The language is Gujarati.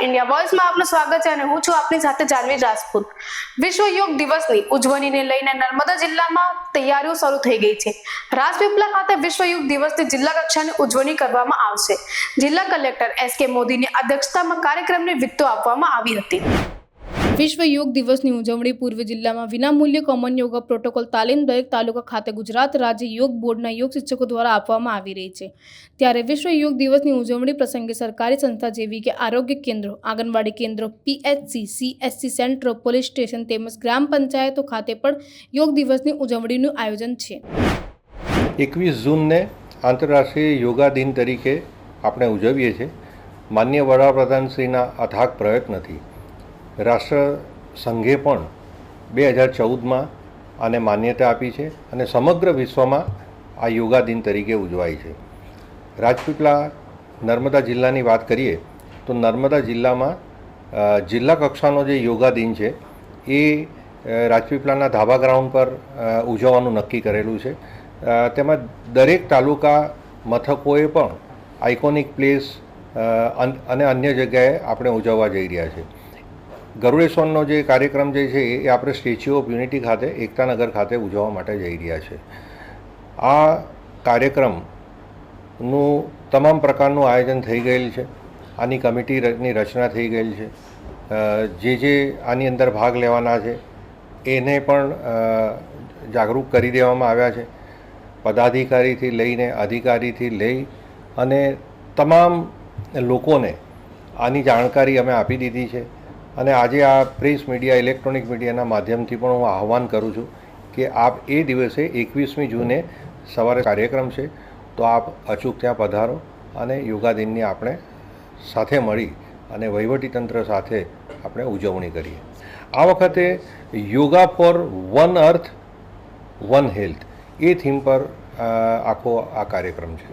ઇન્ડિયા વોઇસમાં આપનું સ્વાગત છે અને હું છું આપની સાથે જાનવી રાજપૂત. વિશ્વ યોગ દિવસની ઉજવણીને લઈને નર્મદા જિલ્લામાં તૈયારીઓ શરૂ થઈ ગઈ છે. રાજપીપલા ખાતે વિશ્વ યોગ દિવસની જિલ્લા કક્ષાની ઉજવણી કરવામાં આવશે. જિલ્લા કલેક્ટર એસ કે મોદીની અધ્યક્ષતામાં કાર્યક્રમને વિગતો આપવામાં આવી હતી. વિશ્વ યોગ દિવસની ઉજવણી પૂર્વ જિલ્લામાં વિનામૂલ્ય કોમન યોગા પ્રોટોકોલ તાલીમ દરેક તાલુકા ખાતે ગુજરાત રાજ્ય યોગ બોર્ડના યોગ શિક્ષકો દ્વારા આપવામાં આવી રહી છે. ત્યારે વિશ્વ યોગ દિવસની ઉજવણી પ્રસંગે સરકારી સંસ્થા જેવી કે આરોગ્ય કેન્દ્રો, આંગણવાડી કેન્દ્રો, પીએચસી સીએસસી સેન્ટરો, પોલીસ સ્ટેશન તેમજ ગ્રામ પંચાયતો ખાતે પણ યોગ દિવસની ઉજવણીનું આયોજન છે. એકવીસ જૂનને આંતરરાષ્ટ્રીય યોગા દિન તરીકે આપણે ઉજવીએ છીએ. માન્ય વડાપ્રધાનશ્રીના અથાગ પ્રયત્નથી. રાષ્ટ્ર સંઘે પણ બે હજાર ચૌદમાં આને માન્યતા આપી છે અને સમગ્ર વિશ્વમાં આ યોગા દિન તરીકે ઉજવાય છે. રાજપીપળા નર્મદા જિલ્લાની વાત કરીએ તો નર્મદા જિલ્લામાં જિલ્લા કક્ષાનો જે યોગા દિન છે એ રાજપીપળાના ધાબા ગ્રાઉન્ડ પર ઉજવવાનું નક્કી કરેલું છે. તેમાં દરેક તાલુકા મથકોએ પણ આઇકોનિક પ્લેસ અને અન્ય જગ્યાએ આપણે ઉજવવા જઈ રહ્યા છે. ગરુડેશ્વરનો જે કાર્યક્રમ જે છે એ આપણે સ્ટેચ્યુ ઓફ યુનિટી ખાતે એકતાનગર ખાતે ઉજવવા માટે જઈ રહ્યા છે. આ કાર્યક્રમનું તમામ પ્રકારનું આયોજન થઈ ગયેલ છે. આની કમિટીની રચના થઈ ગયેલ છે. જે જે આની અંદર ભાગ લેવાના છે, એને પણ જાગૃત કરી દેવામાં આવ્યા છે. પદાધિકારીથી લઈને અધિકારીથી લઈ અને તમામ લોકોને આની જાણકારી અમે આપી દીધી છે. અને આજે આ પ્રેસ મીડિયા, ઇલેક્ટ્રોનિક મીડિયાના માધ્યમથી પણ હું આહવાન કરું છું કે આપ એ દિવસે એકવીસમી જૂને સવારે કાર્યક્રમ છે તો આપ અચૂક ત્યાં પધારો અને યોગા દિનની આપણે સાથે મળી અને વહીવટીતંત્ર સાથે આપણે ઉજવણી કરીએ. આ વખતે yoga for one earth, one health A theme પર આખો આ કાર્યક્રમ છે.